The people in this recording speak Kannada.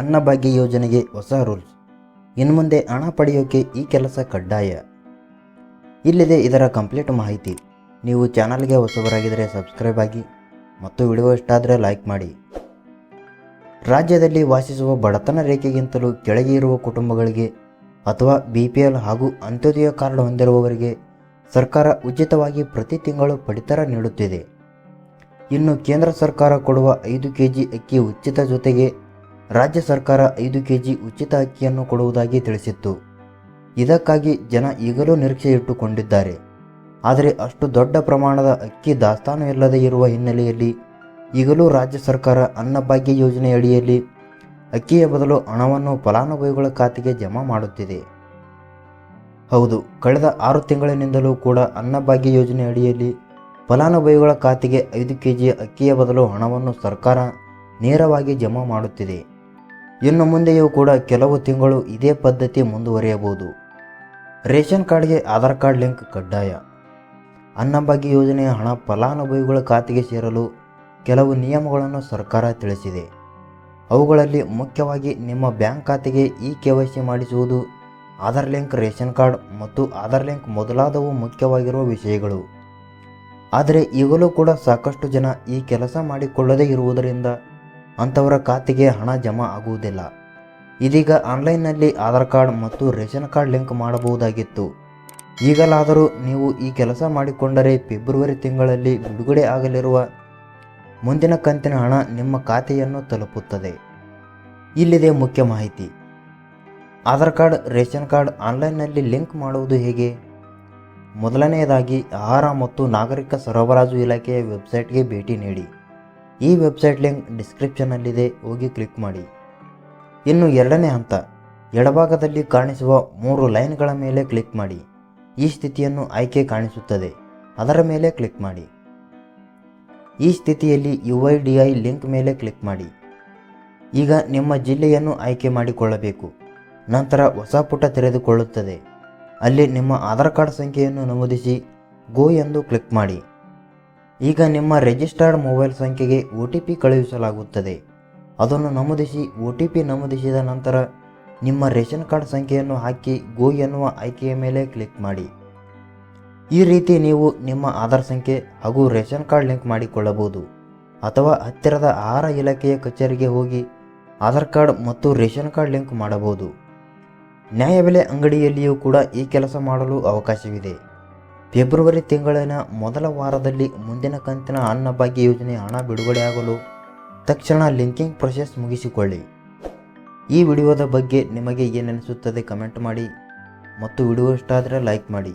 ಅನ್ನಭಾಗ್ಯ ಯೋಜನೆಗೆ ಹೊಸ ರೂಲ್ಸ್. ಇನ್ನು ಮುಂದೆ ಹಣ ಪಡೆಯೋಕೆ ಈ ಕೆಲಸ ಕಡ್ಡಾಯ. ಇಲ್ಲಿದೆ ಇದರ ಕಂಪ್ಲೀಟ್ ಮಾಹಿತಿ. ನೀವು ಚಾನಲ್ಗೆ ಹೊಸಬರಾಗಿದ್ದರೆ ಸಬ್ಸ್ಕ್ರೈಬ್ ಆಗಿ ಮತ್ತು ವಿಡಿಯೋ ಇಷ್ಟ ಆದರೆ ಲೈಕ್ ಮಾಡಿ. ರಾಜ್ಯದಲ್ಲಿ ವಾಸಿಸುವ ಬಡತನ ರೇಖೆಗಿಂತಲೂ ಕೆಳಗೆ ಇರುವ ಕುಟುಂಬಗಳಿಗೆ ಅಥವಾ ಬಿ ಪಿ ಎಲ್ ಹಾಗೂ ಅಂತ್ಯೋದಯ ಕಾರ್ಡ್ ಹೊಂದಿರುವವರಿಗೆ ಸರ್ಕಾರ ಉಚಿತವಾಗಿ ಪ್ರತಿ ತಿಂಗಳು ಪಡಿತರ ನೀಡುತ್ತಿದೆ. ಇನ್ನು ಕೇಂದ್ರ ಸರ್ಕಾರ ಕೊಡುವ ಐದು ಕೆ ಜಿ ಅಕ್ಕಿ ಉಚಿತ ಜೊತೆಗೆ ರಾಜ್ಯ ಸರ್ಕಾರ ಐದು ಕೆಜಿ ಉಚಿತ ಅಕ್ಕಿಯನ್ನು ಕೊಡುವುದಾಗಿ ತಿಳಿಸಿತ್ತು. ಇದಕ್ಕಾಗಿ ಜನ ಈಗಲೂ ನಿರೀಕ್ಷೆ ಇಟ್ಟುಕೊಂಡಿದ್ದಾರೆ. ಆದರೆ ಅಷ್ಟು ದೊಡ್ಡ ಪ್ರಮಾಣದ ಅಕ್ಕಿ ದಾಸ್ತಾನು ಇಲ್ಲದೆ ಇರುವ ಹಿನ್ನೆಲೆಯಲ್ಲಿ ಈಗಲೂ ರಾಜ್ಯ ಸರ್ಕಾರ ಅನ್ನಭಾಗ್ಯ ಯೋಜನೆ ಅಡಿಯಲ್ಲಿ ಅಕ್ಕಿಯ ಬದಲು ಹಣವನ್ನು ಫಲಾನುಭವಿಗಳ ಖಾತೆಗೆ ಜಮಾ ಮಾಡುತ್ತಿದೆ. ಹೌದು, ಕಳೆದ ಆರು ತಿಂಗಳಿನಿಂದಲೂ ಕೂಡ ಅನ್ನಭಾಗ್ಯ ಯೋಜನೆ ಅಡಿಯಲ್ಲಿ ಫಲಾನುಭವಿಗಳ ಖಾತೆಗೆ ಐದು ಕೆ ಜಿ ಅಕ್ಕಿಯ ಬದಲು ಹಣವನ್ನು ಸರ್ಕಾರ ನೇರವಾಗಿ ಜಮಾ ಮಾಡುತ್ತಿದೆ. ಇನ್ನು ಮುಂದೆಯೂ ಕೂಡ ಕೆಲವು ತಿಂಗಳು ಇದೇ ಪದ್ಧತಿ ಮುಂದುವರಿಯಬಹುದು. ರೇಷನ್ ಕಾರ್ಡ್ಗೆ ಆಧಾರ್ ಕಾರ್ಡ್ ಲಿಂಕ್ ಕಡ್ಡಾಯ. ಅನ್ನಭಾಗ್ಯ ಯೋಜನೆಯ ಹಣ ಫಲಾನುಭವಿಗಳ ಖಾತೆಗೆ ಸೇರಲು ಕೆಲವು ನಿಯಮಗಳನ್ನು ಸರ್ಕಾರ ತಿಳಿಸಿದೆ. ಅವುಗಳಲ್ಲಿ ಮುಖ್ಯವಾಗಿ ನಿಮ್ಮ ಬ್ಯಾಂಕ್ ಖಾತೆಗೆ ಇ ಕೆ ವೈ ಸಿ ಮಾಡಿಸುವುದು, ಆಧಾರ್ ಲಿಂಕ್ ರೇಷನ್ ಕಾರ್ಡ್ ಮತ್ತು ಆಧಾರ್ ಲಿಂಕ್ ಮೊದಲಾದವು ಮುಖ್ಯವಾಗಿರುವ ವಿಷಯಗಳು. ಆದರೆ ಈಗಲೂ ಕೂಡ ಸಾಕಷ್ಟು ಜನ ಈ ಕೆಲಸ ಮಾಡಿಕೊಳ್ಳದೇ ಇರುವುದರಿಂದ ಅಂಥವರ ಖಾತೆಗೆ ಹಣ ಜಮಾ ಆಗುವುದಿಲ್ಲ. ಇದೀಗ ಆನ್ಲೈನ್ನಲ್ಲಿ ಆಧಾರ್ ಕಾರ್ಡ್ ಮತ್ತು ರೇಷನ್ ಕಾರ್ಡ್ ಲಿಂಕ್ ಮಾಡಬಹುದಾಗಿತ್ತು. ಈಗಲಾದರೂ ನೀವು ಈ ಕೆಲಸ ಮಾಡಿಕೊಂಡರೆ ಫೆಬ್ರವರಿ ತಿಂಗಳಲ್ಲಿ ಬಿಡುಗಡೆ ಆಗಲಿರುವ ಮುಂದಿನ ಕಂತಿನ ಹಣ ನಿಮ್ಮ ಖಾತೆಯನ್ನು ತಲುಪುತ್ತದೆ. ಇಲ್ಲಿದೆ ಮುಖ್ಯ ಮಾಹಿತಿ. ಆಧಾರ್ ಕಾರ್ಡ್, ರೇಷನ್ ಕಾರ್ಡ್ ಆನ್ಲೈನ್ನಲ್ಲಿ ಲಿಂಕ್ ಮಾಡುವುದು ಹೇಗೆ? ಮೊದಲನೆಯದಾಗಿ ಆಹಾರ ಮತ್ತು ನಾಗರಿಕ ಸರಬರಾಜು ಇಲಾಖೆಯ ವೆಬ್ಸೈಟ್ಗೆ ಭೇಟಿ ನೀಡಿ. ಈ ವೆಬ್ಸೈಟ್ ಲಿಂಕ್ ಡಿಸ್ಕ್ರಿಪ್ಷನ್ನಲ್ಲಿದೆ, ಹೋಗಿ ಕ್ಲಿಕ್ ಮಾಡಿ. ಇನ್ನು ಎರಡನೇ ಹಂತ, ಎಡಭಾಗದಲ್ಲಿ ಕಾಣಿಸುವ ಮೂರು ಲೈನ್ಗಳ ಮೇಲೆ ಕ್ಲಿಕ್ ಮಾಡಿ. ಈ ಸ್ಥಿತಿಯನ್ನು ಆಯ್ಕೆ ಕಾಣಿಸುತ್ತದೆ, ಅದರ ಮೇಲೆ ಕ್ಲಿಕ್ ಮಾಡಿ. ಈ ಸ್ಥಿತಿಯಲ್ಲಿ U I D I link ಮೇಲೆ ಕ್ಲಿಕ್ ಮಾಡಿ. ಈಗ ನಿಮ್ಮ ಜಿಲ್ಲೆಯನ್ನು ಆಯ್ಕೆ ಮಾಡಿಕೊಳ್ಳಬೇಕು, ನಂತರ ಹೊಸ ಪುಟ ತೆರೆದುಕೊಳ್ಳುತ್ತದೆ. ಅಲ್ಲಿ ನಿಮ್ಮ ಆಧಾರ್ ಕಾರ್ಡ್ ಸಂಖ್ಯೆಯನ್ನು ನಮೂದಿಸಿ, ಗೋ ಎಂದು ಕ್ಲಿಕ್ ಮಾಡಿ. ಈಗ ನಿಮ್ಮ ರಿಜಿಸ್ಟರ್ಡ್ ಮೊಬೈಲ್ ಸಂಖ್ಯೆಗೆ ಒ ಟಿ ಪಿ ಕಳುಹಿಸಲಾಗುತ್ತದೆ. ಅದನ್ನು ನಮೂದಿಸಿ ಒ ಟಿ ಪಿ ನಮೂದಿಸಿದ ನಂತರ ನಿಮ್ಮ ರೇಷನ್ ಕಾರ್ಡ್ ಸಂಖ್ಯೆಯನ್ನು ಹಾಕಿ ಗೋ ಎನ್ನುವ ಆಯ್ಕೆಯ ಮೇಲೆ ಕ್ಲಿಕ್ ಮಾಡಿ. ಈ ರೀತಿ ನೀವು ನಿಮ್ಮ ಆಧಾರ್ ಸಂಖ್ಯೆ ಹಾಗೂ ರೇಷನ್ ಕಾರ್ಡ್ ಲಿಂಕ್ ಮಾಡಿಕೊಳ್ಳಬಹುದು. ಅಥವಾ ಹತ್ತಿರದ ಆಹಾರ ಇಲಾಖೆಯ ಕಚೇರಿಗೆ ಹೋಗಿ ಆಧಾರ್ ಕಾರ್ಡ್ ಮತ್ತು ರೇಷನ್ ಕಾರ್ಡ್ ಲಿಂಕ್ ಮಾಡಬಹುದು. ನ್ಯಾಯಬೆಲೆ ಅಂಗಡಿಯಲ್ಲಿಯೂ ಕೂಡ ಈ ಕೆಲಸ ಮಾಡಲು ಅವಕಾಶವಿದೆ. ಫೆಬ್ರವರಿ ತಿಂಗಳಿನ ಮೊದಲ ವಾರದಲ್ಲಿ ಮುಂದಿನ ಕಂತಿನ ಅನ್ನಭಾಗ್ಯ ಯೋಜನೆ ಹಣ ಬಿಡುಗಡೆಯಾಗಲು ತಕ್ಷಣ ಲಿಂಕಿಂಗ್ ಪ್ರೊಸೆಸ್ ಮುಗಿಸಿಕೊಳ್ಳಿ. ಈ ವಿಡಿಯೋದ ಬಗ್ಗೆ ನಿಮಗೆ ಏನನಿಸುತ್ತದೆ ಕಮೆಂಟ್ ಮಾಡಿ ಮತ್ತು ವಿಡಿಯೋ ಇಷ್ಟ ಆದರೆ ಲೈಕ್ ಮಾಡಿ.